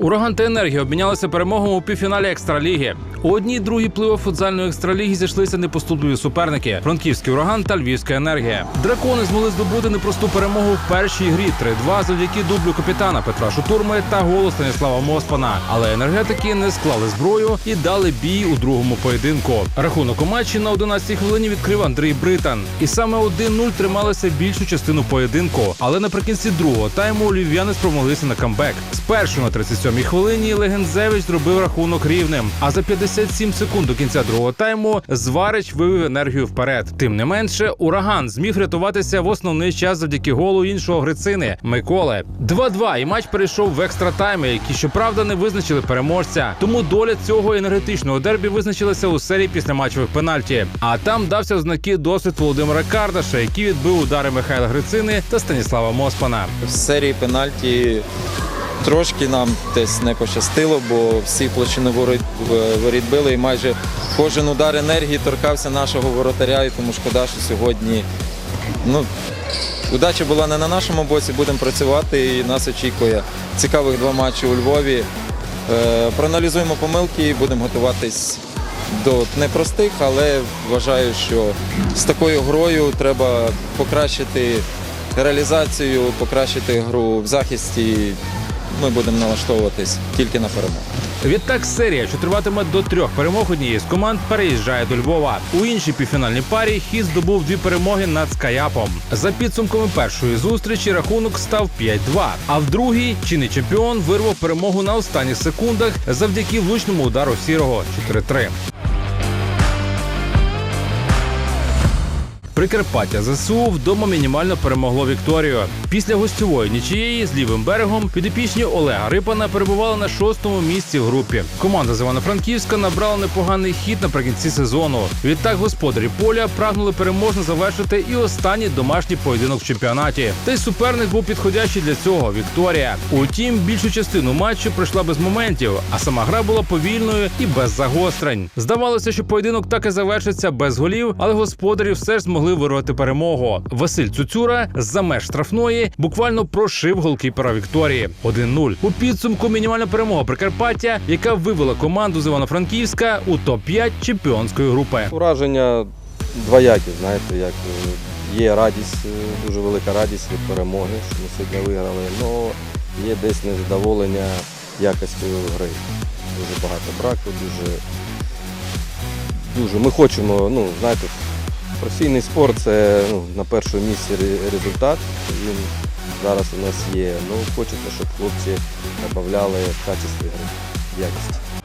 Ураган та енергія обмінялися перемогами у півфіналі екстраліги. У одній другій плива футзальної екстраліги зійшлися непоступливі суперники франківський ураган та львівська енергія. Дракони змогли здобути непросту перемогу в першій грі 3-2 завдяки дублю капітана Петра Шутурми та голу Станіслава Моспана. Але енергетики не склали зброю і дали бій у другому поєдинку. Рахунок у матчі на 11-й хвилині відкрив Андрій Британ. І саме 1-0 трималися більшу частину поєдинку. Але наприкінці другого тайму львів'яни спромоглися на камбек. Спершу на 37-й хвилині Легензевич зробив рахунок рівним. А за 57 секунд до кінця другого тайму Зварич вивів енергію вперед. Тим не менше, ураган зміг рятуватися в основний час завдяки голу іншого Грицини Миколи. 2-2 і матч перейшов в екстра тайми, які щоправда не визначили переможця. Тому доля цього енергетичного дербі визначилася у серії післяматчевих пенальті. А там дався в знаки досвід Володимира Кардаша, який відбив удари Михайла Грицини та Станіслава Моспана. В серії пенальті трошки нам десь не пощастило, бо всі площини воріт, били і майже кожен удар енергії торкався нашого воротаря, і тому шкода, що сьогодні ну, удача була не на нашому боці, будемо працювати і нас очікує цікавих два матчі у Львові. Е, проаналізуємо помилки і будемо готуватись до непростих, але вважаю, що з такою грою треба покращити реалізацію, покращити гру в захисті. Ми будемо налаштовуватись тільки на перемогу. Відтак серія, що триватиме до трьох перемог однієї з команд, переїжджає до Львова. У іншій півфінальній парі хід здобув дві перемоги над Скаяпом. За підсумками першої зустрічі рахунок став 5-2. А в другій чинний чемпіон вирвав перемогу на останніх секундах завдяки влучному удару сірого 4-3. Прикарпаття ЗСУ вдома мінімально перемогло Вікторію. Після гостьової нічиєї з лівим берегом підопічні Олега Рипана перебували на шостому місці в групі. Команда з Івано-Франківська набрала непоганий хід наприкінці сезону. Відтак господарі поля прагнули переможно завершити і останній домашній поєдинок в чемпіонаті. Та й суперник був підходящий для цього Вікторія. Утім, більшу частину матчу пройшла без моментів, а сама гра була повільною і без загострень. Здавалося, що поєдинок так і завершиться без голів, але господарі все ж змогли вирвати перемогу. Василь Цуцюра з-за меж штрафної буквально прошив голкіпера Вікторії 1-0. У підсумку мінімальна перемога Прикарпаття, яка вивела команду з Івано-Франківська у топ-5 чемпіонської групи. Враження двоякі, знаєте, як е, є радість, е, дуже велика радість від перемоги, що ми сьогодні виграли, але є десь незадоволення якістю гри. Дуже багато браку, дуже, дуже. Ми хочемо, ну, знаєте, професійний спорт це ну, на першому місці результат. Він зараз у нас є. Ну, хочеться, щоб хлопці додавали в гри, якість.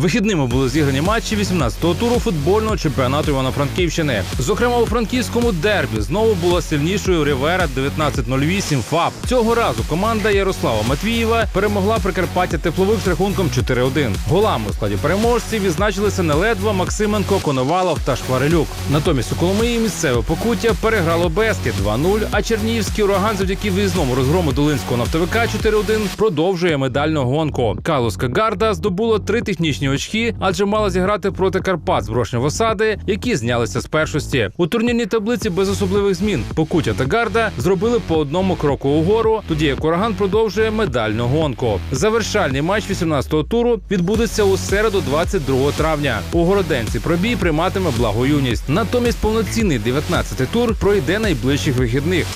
Вихідними були зіграні матчі 18-го туру футбольного чемпіонату Івано-Франківщини. Зокрема, у франківському дербі знову була сильнішою Рівера 1908 ФАП. Цього разу команда Ярослава Матвієва перемогла Прикарпаття тепловик з рахунком 4-1. Голами у складі переможців відзначилися неледва Максименко, Коновалов та Шкварилюк. Натомість у Коломиї місцеве покуття переграло Бескіт 2-0, а Чернігівський ураган завдяки виїзному розгрому Долинського нафтовика 4-1 продовжує медальну гонку. Калуська гарда здобула три технічні очки, адже мала зіграти проти Карпат зброшні осади, які знялися з першості. У турнірній таблиці без особливих змін Покуття та Гарда зробили по одному кроку угору, тоді як ураган продовжує медальну гонку. Завершальний матч 18-го туру відбудеться у середу, 22 травня. У Городенці пробій прийматиме благоюність. Натомість повноцінний 19-й тур пройде найближчих вихідних.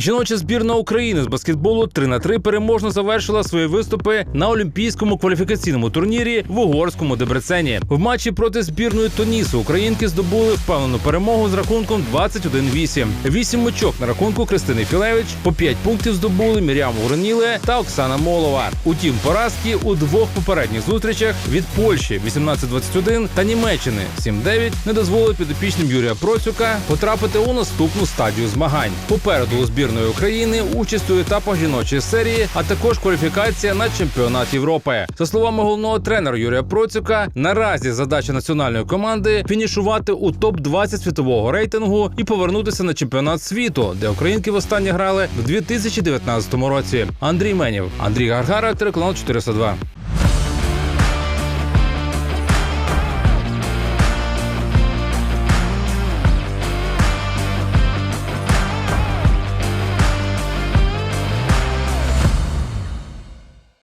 Жіноча збірна України з баскетболу 3 на 3 переможно завершила свої виступи на олімпійському кваліфікаційному турнірі в угорському Дебрецені. В матчі проти збірної Тонісу українки здобули впевнену перемогу з рахунком 21-8. Вісім очок на рахунку Кристини Філевич. По 5 пунктів здобули Мірям Уроніле та Оксана Молова. Утім, поразки у двох попередніх зустрічах від Польщі 18-21 та Німеччини 7-9 не дозволили підопічним Юрія Процюка потрапити у наступну стадію змагань. Попереду у збірної України участь у етапах жіночої серії, а також кваліфікація на чемпіонат Європи. За словами головного тренера Юрія Процюка, наразі задача національної команди фінішувати у топ 20 світового рейтингу і повернутися на чемпіонат світу, де українки востаннє грали в 2019 році. Андрій Менів, Андрій Гаргара, телеканал 402.